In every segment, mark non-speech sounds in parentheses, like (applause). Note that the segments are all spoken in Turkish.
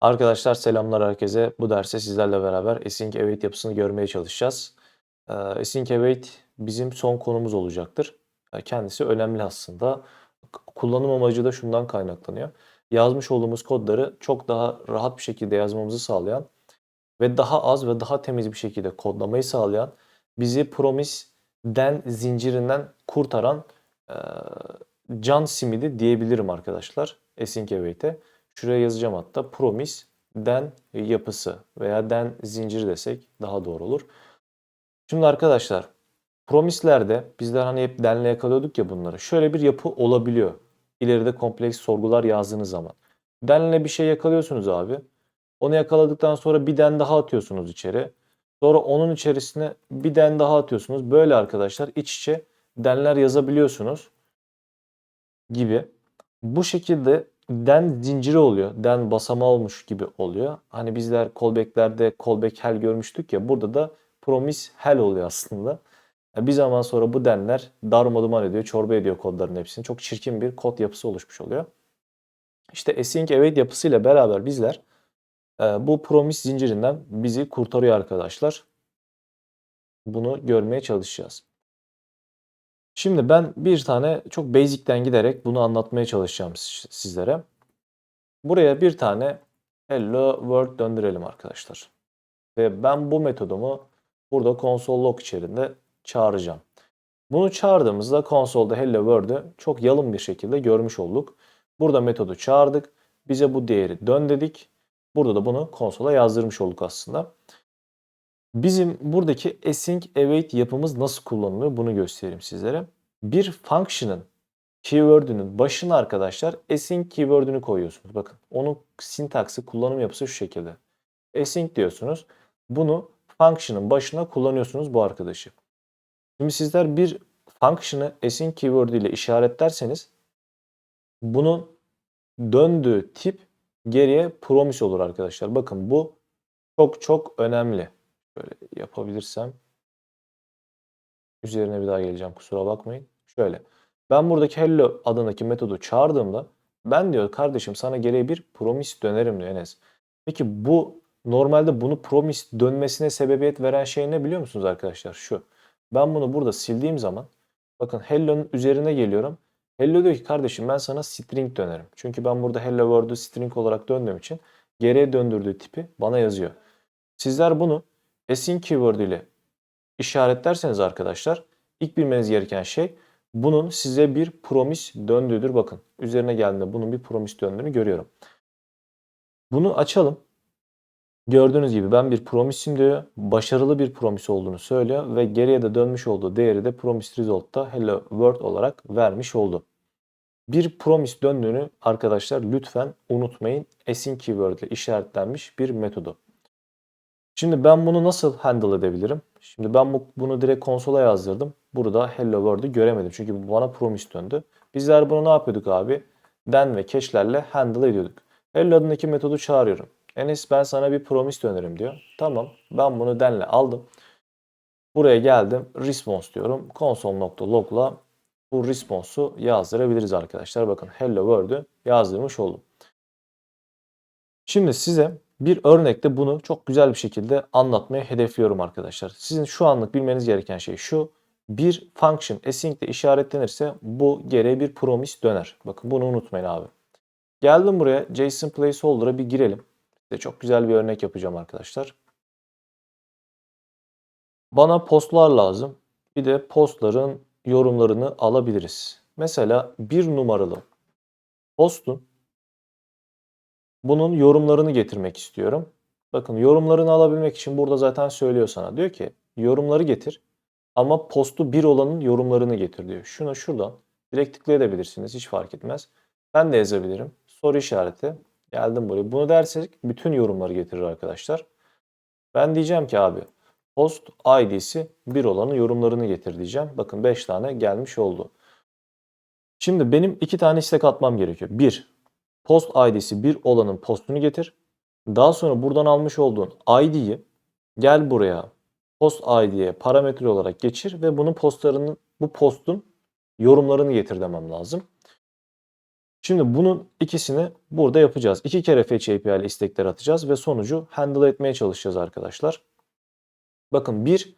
Arkadaşlar selamlar herkese. Bu derste sizlerle beraber async await yapısını görmeye çalışacağız. Ee, Async await bizim son konumuz olacaktır. Ee, Kendisi önemli aslında. Kullanım amacı da şundan kaynaklanıyor. Yazmış olduğumuz kodları çok daha rahat bir şekilde yazmamızı sağlayan ve daha az ve daha temiz bir şekilde kodlamayı sağlayan, bizi promise'den zincirinden kurtaran e, can simidi diyebilirim arkadaşlar async await'e. Şuraya yazacağım hatta promise'den yapısı veya den zinciri desek daha doğru olur. Şimdi arkadaşlar promise'lerde bizler hani hep denle yakalıyorduk ya bunları. Şöyle bir yapı olabiliyor. İleride kompleks sorgular yazdığınız zaman. Denle bir şey yakalıyorsunuz abi. Onu yakaladıktan sonra bir den daha atıyorsunuz içeri. Sonra onun içerisine bir den daha atıyorsunuz. Böyle arkadaşlar iç içe denler yazabiliyorsunuz gibi. Bu şekilde den zinciri oluyor. Den basamağı olmuş gibi oluyor. Hani bizler callback'lerde callback hell görmüştük ya. Burada da promise hell oluyor aslında. Ya Bir zaman sonra bu denler darmaduman ediyor, çorba ediyor kodların hepsini. Çok çirkin bir kod yapısı oluşmuş oluyor. İşte async await yapısıyla beraber bizler e, bu promise zincirinden bizi kurtarıyor arkadaşlar. Bunu görmeye çalışacağız. Şimdi ben bir tane çok basic'ten giderek bunu anlatmaya çalışacağım siz- sizlere. Buraya bir tane hello world döndürelim arkadaşlar. Ve ben bu metodumu burada console log içerisinde çağıracağım. Bunu çağırdığımızda konsolda hello world'ü çok yalın bir şekilde görmüş olduk. Burada metodu çağırdık. Bize bu değeri dön dedik. Burada da bunu konsola yazdırmış olduk aslında. Bizim buradaki async await yapımız nasıl kullanılıyor bunu göstereyim sizlere. Bir function'ın keyword'ünün başına arkadaşlar async keyword'ünü koyuyorsunuz. Bakın onun sintaksi kullanım yapısı şu şekilde. Async diyorsunuz. Bunu function'ın başına kullanıyorsunuz bu arkadaşı. Şimdi sizler bir function'ı async keyword ile işaretlerseniz bunun döndüğü tip geriye promise olur arkadaşlar. Bakın bu çok çok önemli. Şöyle yapabilirsem. Üzerine bir daha geleceğim kusura bakmayın. Şöyle. Ben buradaki hello adındaki metodu çağırdığımda ben diyor kardeşim sana geriye bir promise dönerim diyor Enes. Peki bu normalde bunu promise dönmesine sebebiyet veren şey ne biliyor musunuz arkadaşlar? Şu. Ben bunu burada sildiğim zaman bakın hello'nun üzerine geliyorum. Hello diyor ki kardeşim ben sana string dönerim. Çünkü ben burada hello world'u string olarak döndüğüm için geriye döndürdüğü tipi bana yazıyor. Sizler bunu async keyword ile işaretlerseniz arkadaşlar ilk bilmeniz gereken şey bunun size bir promise döndüğüdür. Bakın üzerine geldiğinde bunun bir promise döndüğünü görüyorum. Bunu açalım. Gördüğünüz gibi ben bir promise'im diyor. Başarılı bir promise olduğunu söylüyor ve geriye de dönmüş olduğu değeri de promise result'ta hello world olarak vermiş oldu. Bir promise döndüğünü arkadaşlar lütfen unutmayın. Async keyword ile işaretlenmiş bir metodu. Şimdi ben bunu nasıl handle edebilirim? Şimdi ben bu- bunu direkt konsola yazdırdım. Burada hello world'ü göremedim. Çünkü bana promise döndü. Bizler bunu ne yapıyorduk abi? Den ve cache'lerle handle ediyorduk. Hello adındaki metodu çağırıyorum. Enes ben sana bir promise dönerim diyor. Tamam ben bunu denle aldım. Buraya geldim. Response diyorum. Console.log'la bu response'u yazdırabiliriz arkadaşlar. Bakın hello world'ü yazdırmış oldum. Şimdi size bir örnekte bunu çok güzel bir şekilde anlatmayı hedefliyorum arkadaşlar. Sizin şu anlık bilmeniz gereken şey şu. Bir function async ile işaretlenirse bu geriye bir promise döner. Bakın bunu unutmayın abi. Geldim buraya JSON placeholder'a bir girelim. Size çok güzel bir örnek yapacağım arkadaşlar. Bana postlar lazım. Bir de postların yorumlarını alabiliriz. Mesela bir numaralı postun bunun yorumlarını getirmek istiyorum. Bakın yorumlarını alabilmek için burada zaten söylüyor sana. Diyor ki yorumları getir ama postu bir olanın yorumlarını getir diyor. Şunu şuradan direkt tıklayabilirsiniz hiç fark etmez. Ben de yazabilirim. Soru işareti. Geldim buraya. Bunu dersek bütün yorumları getirir arkadaşlar. Ben diyeceğim ki abi post id'si bir olanın yorumlarını getir diyeceğim. Bakın 5 tane gelmiş oldu. Şimdi benim iki tane istek atmam gerekiyor. Bir, post id'si bir olanın postunu getir. Daha sonra buradan almış olduğun id'yi gel buraya post id'ye parametre olarak geçir ve bunun postlarının bu postun yorumlarını getir demem lazım. Şimdi bunun ikisini burada yapacağız. İki kere fetch API ile istekler atacağız ve sonucu handle etmeye çalışacağız arkadaşlar. Bakın bir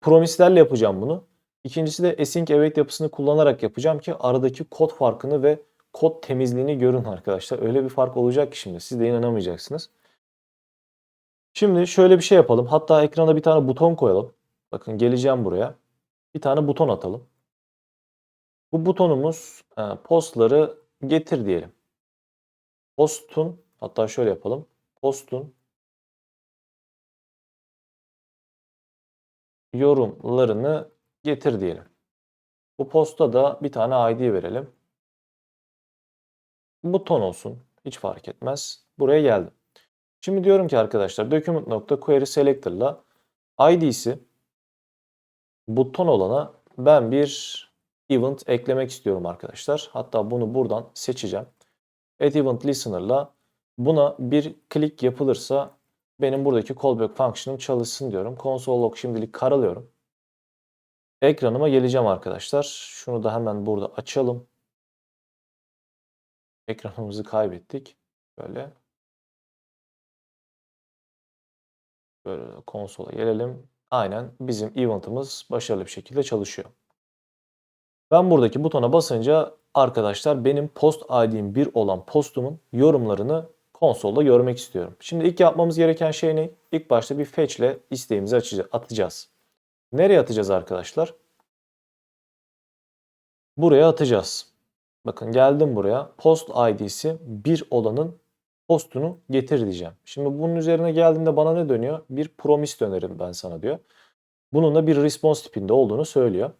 promise'lerle yapacağım bunu. İkincisi de async await yapısını kullanarak yapacağım ki aradaki kod farkını ve kod temizliğini görün arkadaşlar. Öyle bir fark olacak ki şimdi siz de inanamayacaksınız. Şimdi şöyle bir şey yapalım. Hatta ekrana bir tane buton koyalım. Bakın geleceğim buraya. Bir tane buton atalım. Bu butonumuz e, postları getir diyelim. Postun hatta şöyle yapalım. Postun yorumlarını getir diyelim. Bu posta da bir tane ID verelim. Buton olsun. Hiç fark etmez. Buraya geldim. Şimdi diyorum ki arkadaşlar document.query selector'la id'si buton olana ben bir event eklemek istiyorum arkadaşlar. Hatta bunu buradan seçeceğim. Add event listener'la buna bir klik yapılırsa benim buradaki callback function'ım çalışsın diyorum. Console log şimdilik karalıyorum. Ekranıma geleceğim arkadaşlar. Şunu da hemen burada açalım. Ekranımızı kaybettik. Böyle. Böyle konsola gelelim. Aynen bizim event'ımız başarılı bir şekilde çalışıyor. Ben buradaki butona basınca arkadaşlar benim post ID'm 1 olan postumun yorumlarını konsolda görmek istiyorum. Şimdi ilk yapmamız gereken şey ne? İlk başta bir fetch ile isteğimizi atacağız. Nereye atacağız arkadaşlar? Buraya atacağız. Bakın geldim buraya. Post ID'si 1 olanın postunu getir diyeceğim. Şimdi bunun üzerine geldiğinde bana ne dönüyor? Bir promise dönerim ben sana diyor. Bunun da bir response tipinde olduğunu söylüyor.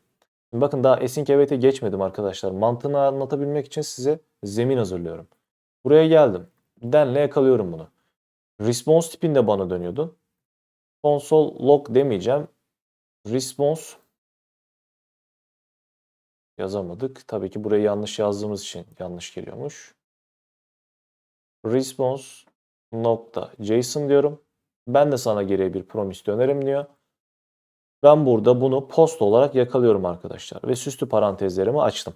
Şimdi bakın daha async await'e geçmedim arkadaşlar. Mantığını anlatabilmek için size zemin hazırlıyorum. Buraya geldim. Denle yakalıyorum bunu. Response tipinde bana dönüyordu. Console log demeyeceğim. Response yazamadık. Tabii ki burayı yanlış yazdığımız için yanlış geliyormuş. Response nokta JSON diyorum. Ben de sana geriye bir promise dönerim diyor. Ben burada bunu post olarak yakalıyorum arkadaşlar. Ve süslü parantezlerimi açtım.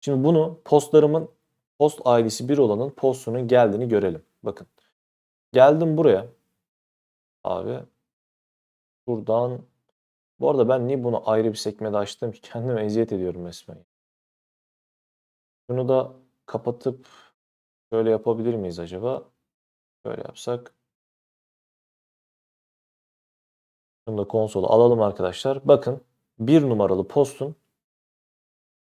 Şimdi bunu postlarımın post ID'si 1 olanın postunun geldiğini görelim. Bakın. Geldim buraya. Abi. Buradan. Bu arada ben niye bunu ayrı bir sekmede açtım ki (laughs) kendime eziyet ediyorum resmen. Bunu da kapatıp şöyle yapabilir miyiz acaba? Böyle yapsak. Bunu da konsola alalım arkadaşlar. Bakın bir numaralı postun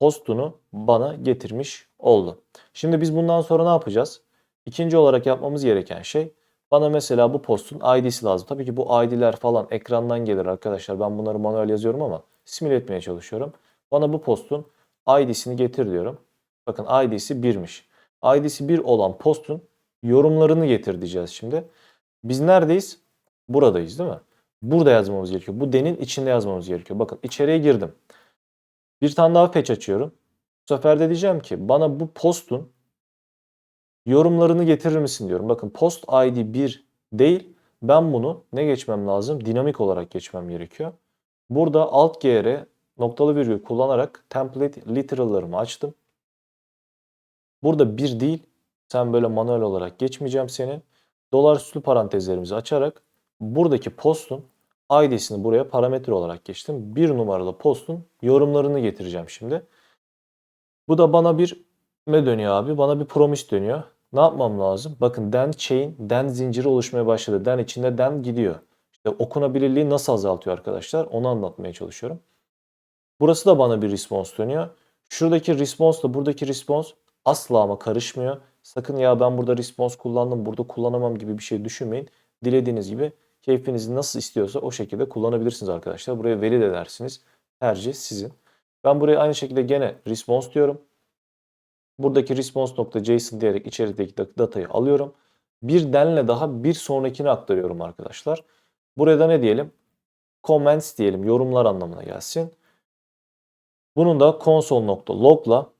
postunu bana getirmiş oldu. Şimdi biz bundan sonra ne yapacağız? İkinci olarak yapmamız gereken şey bana mesela bu postun ID'si lazım. Tabii ki bu ID'ler falan ekrandan gelir arkadaşlar. Ben bunları manuel yazıyorum ama simüle etmeye çalışıyorum. Bana bu postun ID'sini getir diyorum. Bakın ID'si 1'miş. ID'si 1 olan postun yorumlarını getir diyeceğiz şimdi. Biz neredeyiz? Buradayız değil mi? Burada yazmamız gerekiyor. Bu denin içinde yazmamız gerekiyor. Bakın içeriye girdim. Bir tane daha fetch açıyorum. Bu sefer de diyeceğim ki bana bu postun yorumlarını getirir misin diyorum. Bakın post ID 1 değil. Ben bunu ne geçmem lazım? Dinamik olarak geçmem gerekiyor. Burada alt gr noktalı virgül kullanarak template literal'larımı açtım. Burada bir değil. Sen böyle manuel olarak geçmeyeceğim seni. Dolar üstü parantezlerimizi açarak buradaki postun ID'sini buraya parametre olarak geçtim. Bir numaralı postun yorumlarını getireceğim şimdi. Bu da bana bir ne dönüyor abi? Bana bir promise dönüyor. Ne yapmam lazım? Bakın den chain, den zinciri oluşmaya başladı. Den içinde den gidiyor. İşte okunabilirliği nasıl azaltıyor arkadaşlar? Onu anlatmaya çalışıyorum. Burası da bana bir response dönüyor. Şuradaki response ile buradaki response asla ama karışmıyor. Sakın ya ben burada response kullandım, burada kullanamam gibi bir şey düşünmeyin. Dilediğiniz gibi keyfinizi nasıl istiyorsa o şekilde kullanabilirsiniz arkadaşlar. Buraya veri de dersiniz. Tercih sizin. Ben buraya aynı şekilde gene response diyorum. Buradaki response.json diyerek içerideki datayı alıyorum. Bir denle daha bir sonrakine aktarıyorum arkadaşlar. Burada ne diyelim? Comments diyelim. Yorumlar anlamına gelsin. Bunun da console.log'la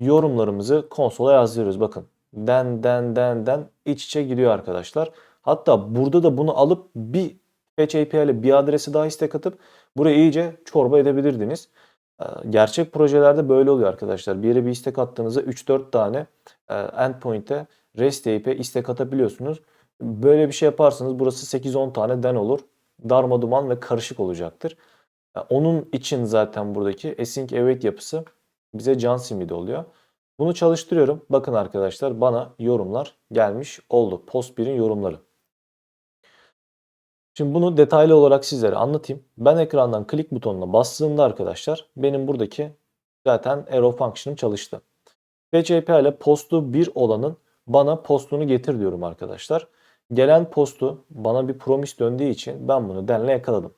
yorumlarımızı konsola yazdırıyoruz. Bakın den den den den iç içe gidiyor arkadaşlar. Hatta burada da bunu alıp bir Fetch API ile bir adresi daha istek atıp buraya iyice çorba edebilirdiniz. Eee, gerçek projelerde böyle oluyor arkadaşlar. Bir yere bir istek attığınızda 3-4 tane eee, endpoint'e REST API'ye istek atabiliyorsunuz. Böyle bir şey yaparsanız burası 8-10 tane den olur. Darmaduman ve karışık olacaktır. Ya, Onun için zaten buradaki async await yapısı bize can simidi oluyor. Bunu çalıştırıyorum. Bakın arkadaşlar bana yorumlar gelmiş oldu. Post 1'in yorumları. Şimdi bunu detaylı olarak sizlere anlatayım. Ben ekrandan click butonuna bastığımda arkadaşlar benim buradaki zaten arrow function'ım çalıştı. Fetch ile postu 1 olanın bana postunu getir diyorum arkadaşlar. Gelen postu bana bir promise döndüğü için ben bunu denle yakaladım.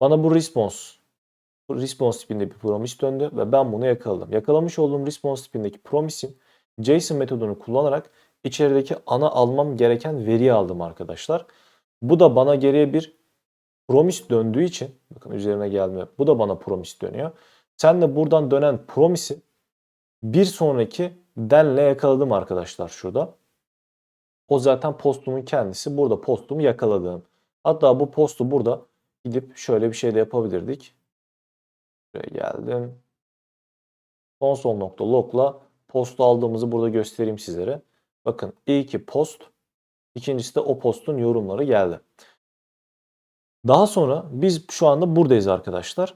Bana bu response response tipinde bir promise döndü ve ben bunu yakaladım. Yakalamış olduğum response tipindeki promise'in JSON metodunu kullanarak içerideki ana almam gereken veriyi aldım arkadaşlar. Bu da bana geriye bir promise döndüğü için bakın üzerine gelme. Bu da bana promise dönüyor. Sen de buradan dönen promise'i bir sonraki denle yakaladım arkadaşlar şurada. O zaten postumun kendisi. Burada postumu yakaladığım. Hatta bu postu burada gidip şöyle bir şey de yapabilirdik. Buraya geldim. Console.log'la postu aldığımızı burada göstereyim sizlere. Bakın ilki post, ikincisi de o postun yorumları geldi. Daha sonra biz şu anda buradayız arkadaşlar.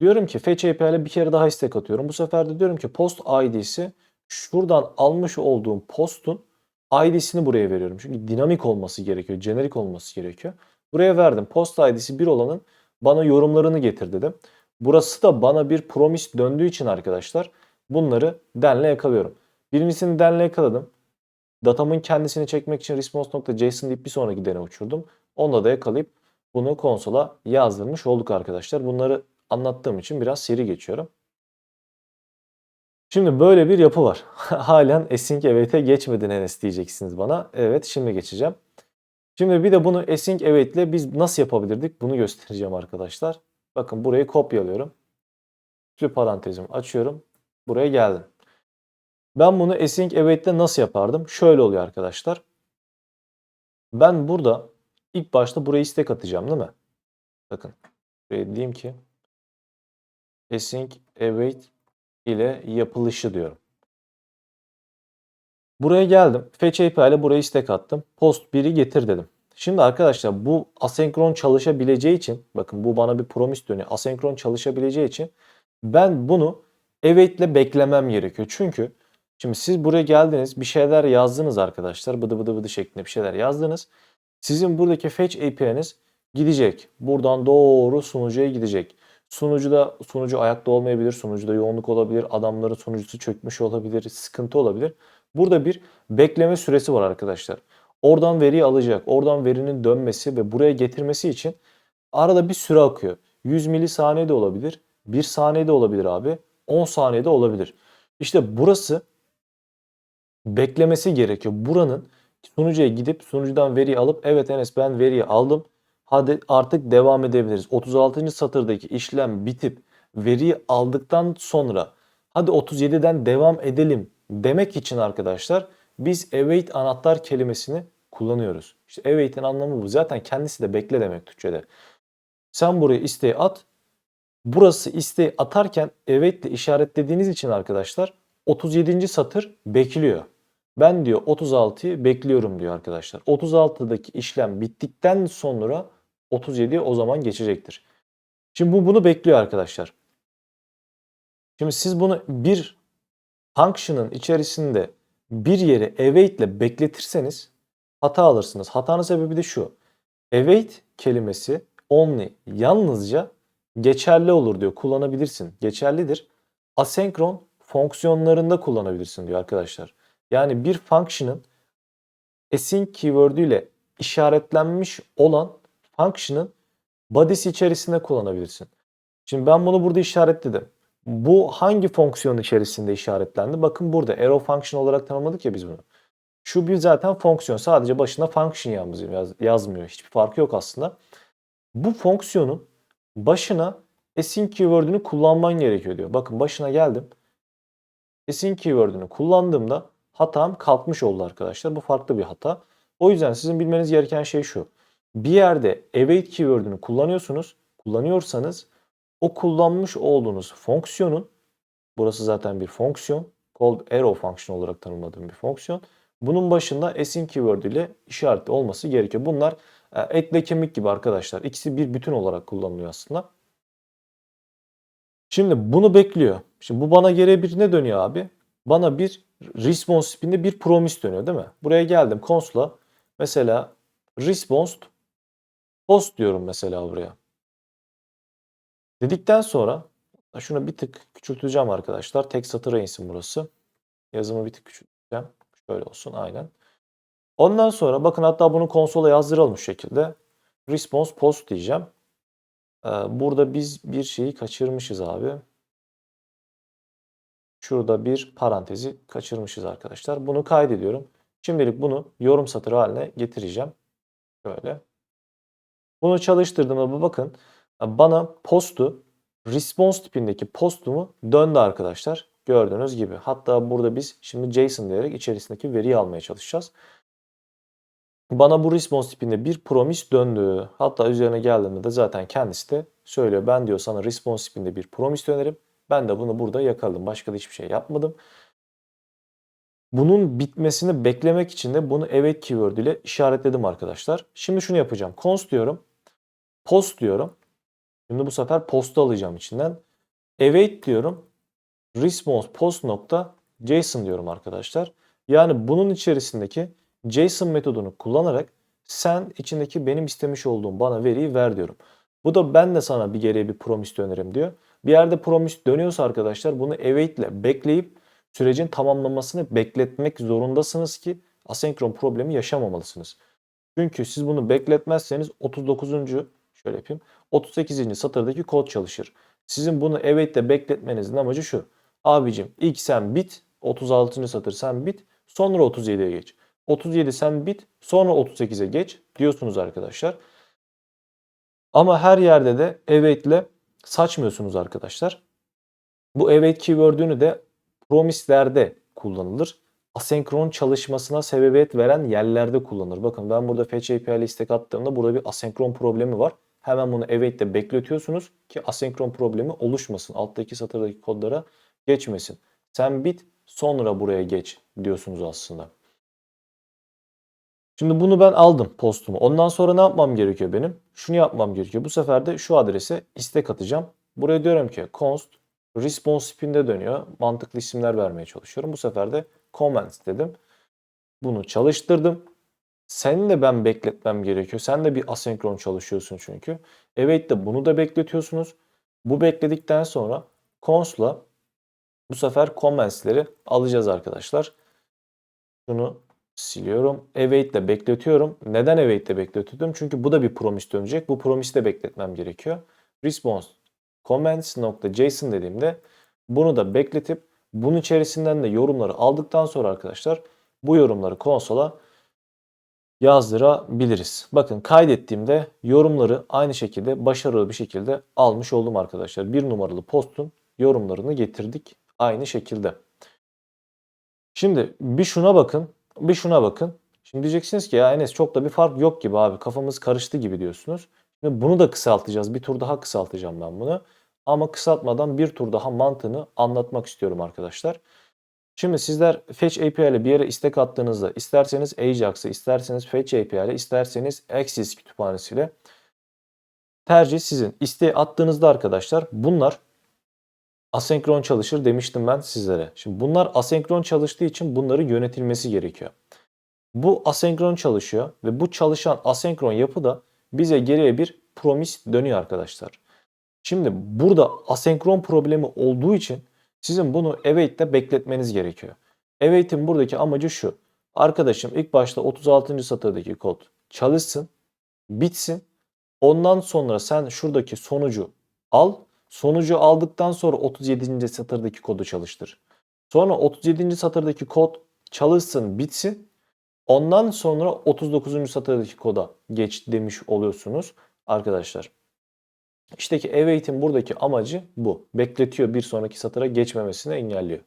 Diyorum ki ile bir kere daha istek atıyorum. Bu sefer de diyorum ki post ID'si şuradan almış olduğum postun ID'sini buraya veriyorum. Çünkü dinamik olması gerekiyor, jenerik olması gerekiyor. Buraya verdim. Post ID'si 1 olanın bana yorumlarını getir dedim. Burası da bana bir promise döndüğü için arkadaşlar bunları denle yakalıyorum. Birincisini denle yakaladım. Datamın kendisini çekmek için response.json deyip bir sonraki dene uçurdum. Onunla da yakalayıp bunu konsola yazdırmış olduk arkadaşlar. Bunları anlattığım için biraz seri geçiyorum. Şimdi böyle bir yapı var. (laughs) Halen async await'e geçmedin Enes diyeceksiniz bana. Evet şimdi geçeceğim. Şimdi bir de bunu async await ile biz nasıl yapabilirdik bunu göstereceğim arkadaşlar. Bakın burayı kopyalıyorum. Şu parantezimi açıyorum. Buraya geldim. Ben bunu async await ile nasıl yapardım? Şöyle oluyor arkadaşlar. Ben burada ilk başta buraya istek atacağım değil mi? Bakın. Buraya diyeyim ki async await ile yapılışı diyorum. Buraya geldim. Fetch API ile buraya istek attım. Post 1'i getir dedim. Şimdi arkadaşlar bu asenkron çalışabileceği için bakın bu bana bir promise dönüyor. Asenkron çalışabileceği için ben bunu await ile beklemem gerekiyor. Çünkü şimdi siz buraya geldiniz bir şeyler yazdınız arkadaşlar. Bıdı bıdı bıdı şeklinde bir şeyler yazdınız. Sizin buradaki fetch API'niz gidecek. Buradan doğru sunucuya gidecek. Sunucuda sunucu ayakta olmayabilir, sunucuda yoğunluk olabilir, adamların sunucusu çökmüş olabilir, sıkıntı olabilir. Burada bir bekleme süresi var arkadaşlar. Oradan veriyi alacak, oradan verinin dönmesi ve buraya getirmesi için arada bir süre akıyor. 100 milisaniye de olabilir, 1 saniye de olabilir abi, 10 saniyede olabilir. İşte burası beklemesi gerekiyor. Buranın sunucuya gidip sunucudan veriyi alıp evet Enes ben veriyi aldım Hadi artık devam edebiliriz. 36. satırdaki işlem bitip veriyi aldıktan sonra hadi 37'den devam edelim demek için arkadaşlar biz await anahtar kelimesini kullanıyoruz. İşte await'in anlamı bu. Zaten kendisi de bekle demek Türkçe'de. Sen buraya isteği at. Burası isteği atarken await işaretlediğiniz için arkadaşlar 37. satır bekliyor. Ben diyor 36'yı bekliyorum diyor arkadaşlar. 36'daki işlem bittikten sonra 37'ye o zaman geçecektir. Şimdi bu bunu bekliyor arkadaşlar. Şimdi siz bunu bir function'ın içerisinde bir yere await ile bekletirseniz hata alırsınız. Hatanın sebebi de şu. Await kelimesi only yalnızca geçerli olur diyor. Kullanabilirsin. Geçerlidir. Asenkron fonksiyonlarında kullanabilirsin diyor arkadaşlar. Yani bir function'ın async keyword ile işaretlenmiş olan function'ın body'si içerisinde kullanabilirsin. Şimdi ben bunu burada işaretledim. Bu hangi fonksiyon içerisinde işaretlendi? Bakın burada arrow function olarak tanımladık ya biz bunu. Şu bir zaten fonksiyon. Sadece başına function yazmıyor. yazmıyor. Hiçbir farkı yok aslında. Bu fonksiyonun başına async keyword'ünü kullanman gerekiyor diyor. Bakın başına geldim. Async keyword'ünü kullandığımda hatam kalkmış oldu arkadaşlar. Bu farklı bir hata. O yüzden sizin bilmeniz gereken şey şu bir yerde await keyword'ünü kullanıyorsunuz. Kullanıyorsanız o kullanmış olduğunuz fonksiyonun burası zaten bir fonksiyon. Called arrow function olarak tanımladığım bir fonksiyon. Bunun başında async keyword ile işaretli olması gerekiyor. Bunlar e, etle kemik gibi arkadaşlar. İkisi bir bütün olarak kullanılıyor aslında. Şimdi bunu bekliyor. Şimdi bu bana geriye bir ne dönüyor abi? Bana bir response tipinde bir promise dönüyor değil mi? Buraya geldim console'a. Mesela response post diyorum mesela buraya. Dedikten sonra şunu bir tık küçülteceğim arkadaşlar. Tek satıra insin burası. Yazımı bir tık küçülteceğim. Şöyle olsun aynen. Ondan sonra bakın hatta bunu konsola yazdıralım şu şekilde. Response post diyeceğim. Ee, burada biz bir şeyi kaçırmışız abi. Şurada bir parantezi kaçırmışız arkadaşlar. Bunu kaydediyorum. Şimdilik bunu yorum satırı haline getireceğim. Şöyle. Bunu çalıştırdığımda bakın bana postu response tipindeki postumu döndü arkadaşlar. Gördüğünüz gibi. Hatta burada biz şimdi JSON diyerek içerisindeki veriyi almaya çalışacağız. Bana bu response tipinde bir promise döndü. Hatta üzerine geldiğinde de zaten kendisi de söylüyor. Ben diyor sana response tipinde bir promise dönerim. Ben de bunu burada yakaladım. Başka da hiçbir şey yapmadım. Bunun bitmesini beklemek için de bunu evet keyword ile işaretledim arkadaşlar. Şimdi şunu yapacağım. Const diyorum. Post diyorum. Şimdi bu sefer postu alacağım içinden. Await diyorum. Response post nokta JSON diyorum arkadaşlar. Yani bunun içerisindeki JSON metodunu kullanarak sen içindeki benim istemiş olduğum bana veriyi ver diyorum. Bu da ben de sana bir geriye bir promise dönerim diyor. Bir yerde promise dönüyorsa arkadaşlar bunu await bekleyip sürecin tamamlamasını bekletmek zorundasınız ki asenkron problemi yaşamamalısınız. Çünkü siz bunu bekletmezseniz 39. şöyle yapayım. 38. satırdaki kod çalışır. Sizin bunu ile bekletmenizin amacı şu. Abicim ilk sen bit 36. satır sen bit sonra 37'ye geç. 37 sen bit sonra 38'e geç diyorsunuz arkadaşlar. Ama her yerde de ile saçmıyorsunuz arkadaşlar. Bu await keyword'ünü de promise'lerde kullanılır. Asenkron çalışmasına sebebiyet veren yerlerde kullanılır. Bakın ben burada Fetch API ile istek attığımda burada bir asenkron problemi var. Hemen bunu ile bekletiyorsunuz ki asenkron problemi oluşmasın. Alttaki satırdaki kodlara geçmesin. Sen bit sonra buraya geç diyorsunuz aslında. Şimdi bunu ben aldım postumu. Ondan sonra ne yapmam gerekiyor benim? Şunu yapmam gerekiyor. Bu sefer de şu adrese istek atacağım. Buraya diyorum ki const response tipinde dönüyor. Mantıklı isimler vermeye çalışıyorum. Bu sefer de comments dedim. Bunu çalıştırdım. Senin de ben bekletmem gerekiyor. Sen de bir asenkron çalışıyorsun çünkü. Evet de bunu da bekletiyorsunuz. Bu bekledikten sonra const'la bu sefer comments'leri alacağız arkadaşlar. Şunu siliyorum. Await ile bekletiyorum. Neden await ile bekletiyordum? Çünkü bu da bir promise dönecek. Bu promise'i de bekletmem gerekiyor. Response comments.json dediğimde bunu da bekletip bunun içerisinden de yorumları aldıktan sonra arkadaşlar bu yorumları konsola yazdırabiliriz. Bakın kaydettiğimde yorumları aynı şekilde başarılı bir şekilde almış oldum arkadaşlar. Bir numaralı postun yorumlarını getirdik aynı şekilde. Şimdi bir şuna bakın. Bir şuna bakın. Şimdi diyeceksiniz ki ya Enes çok da bir fark yok gibi abi. Kafamız karıştı gibi diyorsunuz. Şimdi bunu da kısaltacağız. Bir tur daha kısaltacağım ben bunu. Ama kısaltmadan bir tur daha mantığını anlatmak istiyorum arkadaşlar. Şimdi sizler Fetch API ile bir yere istek attığınızda isterseniz Ajax'ı, isterseniz Fetch API ile, isterseniz Axis kütüphanesiyle tercih sizin. İsteği attığınızda arkadaşlar bunlar asenkron çalışır demiştim ben sizlere. Şimdi bunlar asenkron çalıştığı için bunların yönetilmesi gerekiyor. Bu asenkron çalışıyor ve bu çalışan asenkron yapı da bize geriye bir promise dönüyor arkadaşlar. Şimdi burada asenkron problemi olduğu için sizin bunu await'te bekletmeniz gerekiyor. Await'in buradaki amacı şu. Arkadaşım ilk başta 36. satırdaki kod çalışsın, bitsin. Ondan sonra sen şuradaki sonucu al Sonucu aldıktan sonra 37. satırdaki kodu çalıştır. Sonra 37. satırdaki kod çalışsın, bitsin. Ondan sonra 39. satırdaki koda geç demiş oluyorsunuz arkadaşlar. İşteki await'in buradaki amacı bu. Bekletiyor bir sonraki satıra geçmemesini engelliyor.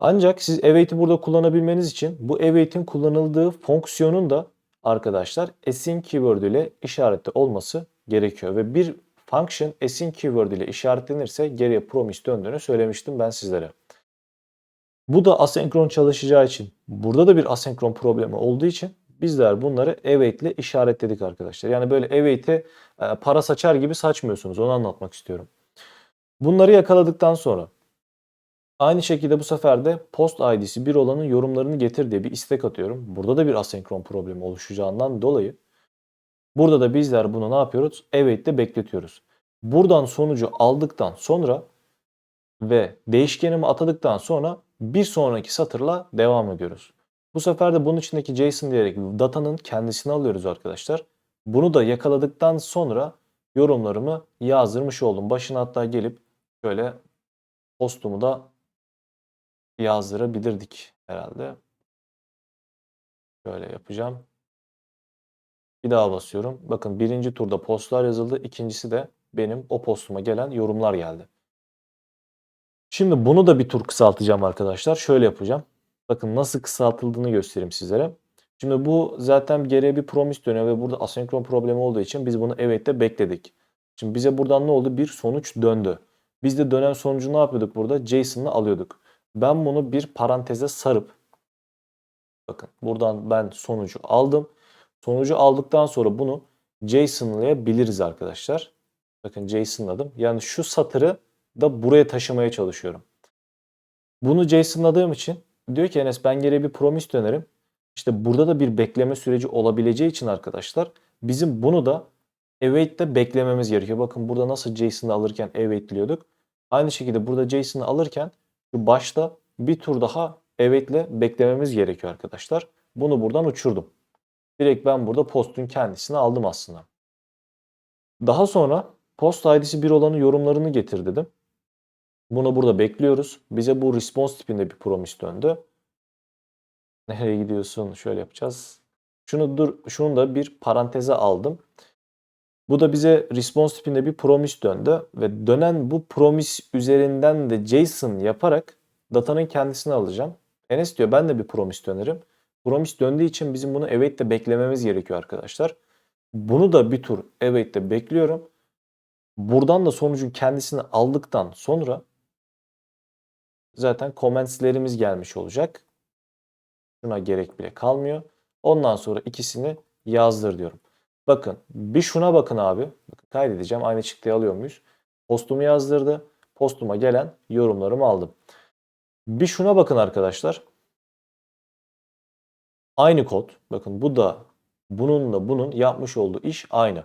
Ancak siz await'i burada kullanabilmeniz için bu await'in kullanıldığı fonksiyonun da arkadaşlar async keyword ile işaretli olması gerekiyor. Ve bir function async keyword ile işaretlenirse geriye promise döndüğünü söylemiştim ben sizlere. Bu da asenkron çalışacağı için burada da bir asenkron problemi olduğu için bizler bunları await ile işaretledik arkadaşlar. Yani böyle await'e e, para saçar gibi saçmıyorsunuz. Onu anlatmak istiyorum. Bunları yakaladıktan sonra aynı şekilde bu sefer de post id'si 1 olanın yorumlarını getir diye bir istek atıyorum. Burada da bir asenkron problemi oluşacağından dolayı burada da bizler bunu ne yapıyoruz? Await'te bekletiyoruz. Buradan sonucu aldıktan sonra ve değişkenimi atadıktan sonra bir sonraki satırla devam ediyoruz. Bu sefer de bunun içindeki JSON diyerek datanın kendisini alıyoruz arkadaşlar. Bunu da yakaladıktan sonra yorumlarımı yazdırmış oldum. Başına hatta gelip şöyle postumu da yazdırabilirdik herhalde. Şöyle yapacağım. Bir daha basıyorum. Bakın birinci turda postlar yazıldı. İkincisi de benim o postuma gelen yorumlar geldi. Şimdi bunu da bir tur kısaltacağım arkadaşlar. Şöyle yapacağım. Bakın nasıl kısaltıldığını göstereyim sizlere. Şimdi bu zaten geriye bir promise dönüyor ve burada asenkron problemi olduğu için biz bunu evet'te bekledik. Şimdi bize buradan ne oldu? Bir sonuç döndü. Biz de dönen sonucu ne yapıyorduk burada? JSON'la alıyorduk. Ben bunu bir paranteze sarıp bakın buradan ben sonucu aldım. Sonucu aldıktan sonra bunu JSON'layabiliriz arkadaşlar. Bakın JSON'ladım. Yani şu satırı da buraya taşımaya çalışıyorum. Bunu JSON'ladığım için diyor ki Enes ben geriye bir promise dönerim. İşte burada da bir bekleme süreci olabileceği için arkadaşlar bizim bunu da await'te beklememiz gerekiyor. Bakın burada nasıl JSON'ı alırken await'liyorduk. Aynı şekilde burada JSON'ı alırken şu başta bir tur daha await'le beklememiz gerekiyor arkadaşlar. Bunu buradan uçurdum. Direkt ben burada postun kendisini aldım aslında. Daha sonra post id'si 1 olanın yorumlarını getir dedim. Bunu burada bekliyoruz. Bize bu response tipinde bir promise döndü. Nereye gidiyorsun? Şöyle yapacağız. Şunu dur, şunu da bir paranteze aldım. Bu da bize response tipinde bir promise döndü ve dönen bu promise üzerinden de JSON yaparak datanın kendisini alacağım. Enes diyor ben de bir promise dönerim. Promise döndüğü için bizim bunu await'te beklememiz gerekiyor arkadaşlar. Bunu da bir tur await'te bekliyorum. Buradan da sonucun kendisini aldıktan sonra zaten comments'lerimiz gelmiş olacak. Şuna gerek bile kalmıyor. Ondan sonra ikisini yazdır diyorum. Bakın bir şuna bakın abi. Bakın kaydedeceğim. Aynı çıktıyı alıyor muyuz? Postumu yazdırdı. Postuma gelen yorumlarımı aldım. Bir şuna bakın arkadaşlar. Aynı kod. Bakın bu da bununla bunun yapmış olduğu iş aynı.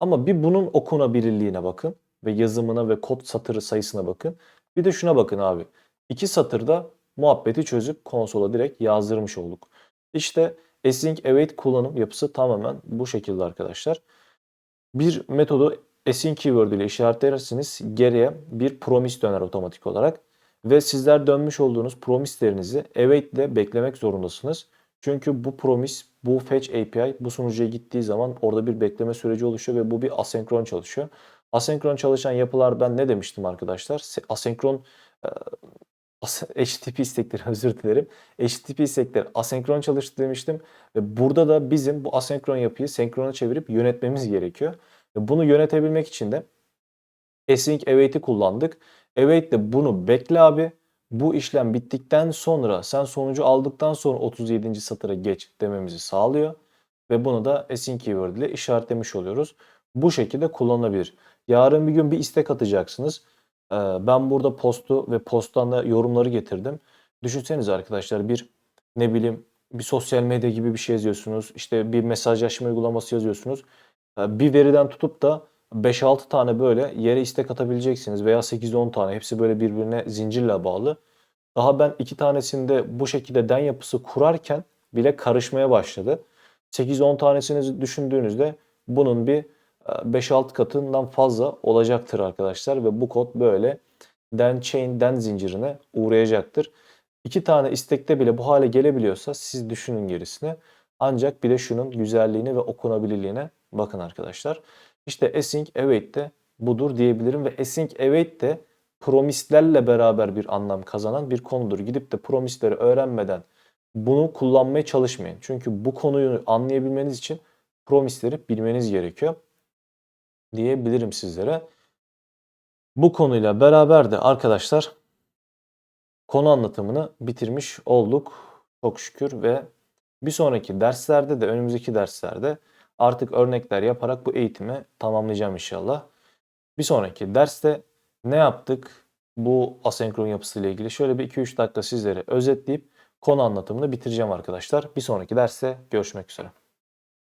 Ama bir bunun okunabilirliğine bakın ve yazımına ve kod satırı sayısına bakın. Bir de şuna bakın abi. İki satırda muhabbeti çözüp konsola direkt yazdırmış olduk. İşte async await kullanım yapısı tamamen bu şekilde arkadaşlar. Bir metodu async keyword ile işaretlerseniz geriye bir promise döner otomatik olarak. Ve sizler dönmüş olduğunuz promise'lerinizi await ile beklemek zorundasınız. Çünkü bu promise, bu fetch API bu sunucuya gittiği zaman orada bir bekleme süreci oluşuyor ve bu bir asenkron çalışıyor. Asenkron çalışan yapılar ben ne demiştim arkadaşlar? Asenkron HTTP (laughs) istekleri özür dilerim. HTTP istekleri asenkron çalıştı demiştim. Ve burada da bizim bu asenkron yapıyı senkrona çevirip yönetmemiz gerekiyor. Ve bunu yönetebilmek için de async await'i kullandık. Await de bunu bekle abi. Bu işlem bittikten sonra sen sonucu aldıktan sonra 37. satıra geç dememizi sağlıyor. Ve bunu da async keyword ile işaretlemiş oluyoruz. Bu şekilde kullanılabilir. Yarın bir gün bir istek atacaksınız. Ben burada postu ve posttan da yorumları getirdim. Düşünsenize arkadaşlar bir ne bileyim bir sosyal medya gibi bir şey yazıyorsunuz. İşte bir mesajlaşma uygulaması yazıyorsunuz. Bir veriden tutup da 5-6 tane böyle yere istek atabileceksiniz veya 8-10 tane hepsi böyle birbirine zincirle bağlı. Daha ben iki tanesinde bu şekilde den yapısı kurarken bile karışmaya başladı. 8-10 tanesini düşündüğünüzde bunun bir 5-6 katından fazla olacaktır arkadaşlar ve bu kod böyle den chain den zincirine uğrayacaktır. İki tane istekte bile bu hale gelebiliyorsa siz düşünün gerisini. Ancak bir de şunun güzelliğine ve okunabilirliğine bakın arkadaşlar. İşte async await de budur diyebilirim ve async await de promislerle beraber bir anlam kazanan bir konudur. Gidip de promisleri öğrenmeden bunu kullanmaya çalışmayın. Çünkü bu konuyu anlayabilmeniz için promisleri bilmeniz gerekiyor. diyebilirim sizlere. Bu konuyla beraber de arkadaşlar konu anlatımını bitirmiş olduk çok şükür ve bir sonraki derslerde de önümüzdeki derslerde artık örnekler yaparak bu eğitimi tamamlayacağım inşallah. Bir sonraki derste ne yaptık bu asenkron yapısıyla ilgili şöyle bir 2-3 dakika sizlere özetleyip konu anlatımını bitireceğim arkadaşlar. Bir sonraki derste görüşmek üzere.